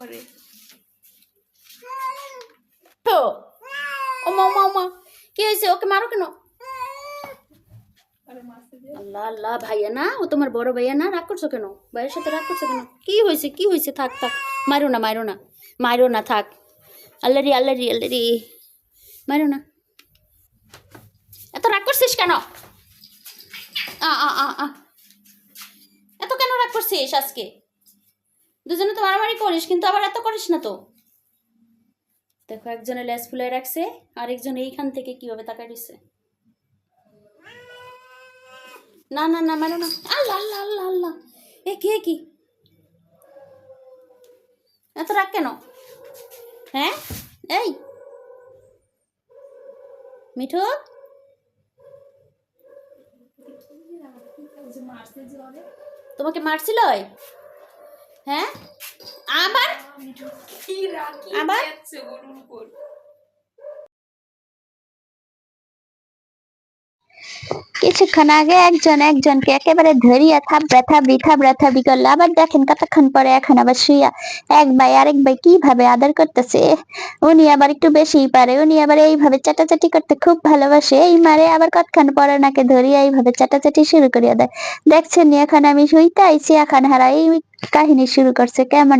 করে। তো ওমা ওমা ওমা কি হয়েছে? ওকে মারো কেন? আল্লাহ আল্লাহ ভাইয়া না ও তোমার বড় ভাইয়া না রাগ করছ কেন? ভাইয়ের সাথে রাগ করছ কেন? কি হয়েছে কি হয়েছে? থাক থাক মারো না মারো না মারো না থাক। আল্লারি আল্লারি আল্লারি মারো না। এত রাগ করছিস কেন? আ আ আ আ। এত কেন রাগ করছিস আজকে? দুজনে তো মারামারি করিস, কিন্তু আবার এত করিস না তো। দেখো, একজনে লেস ফুলে রাখছে, আরেকজন এইখান থেকে কীভাবে তাকাই দিচ্ছে না না না মানো না। আল্লাহ আল্লাহ আল্লাহ আল্লাহ। এ কি কি? এত রাগ কেন? হ্যাঁ? এই। মিঠু? তোমাকে মারছিল? হ্যাঁ? আবার আবার? কিছুক্ষণ আগে একজন একজনকে একেবারে ধরিয়া থাবড়া থাবড়ি থাবড়া থাবড়ি করল। আবার দেখেন কতক্ষণ পরে এখন আবার শুইয়া এক ভাই আরেক ভাই কীভাবে আদর করতেছে? উনি আবার একটু বেশিই পারে, উনি আবার এইভাবে চাটাচাটি করতে খুব ভালোবাসে। এই মারে আবার কতক্ষণ পরে নাকে ধরিয়া এইভাবে চাটাচাটি শুরু করিয়া দেয়। দেখছেন এখন আমি শুইতে আইছি, এখন হারা এই কাহিনী শুরু করছে, কেমন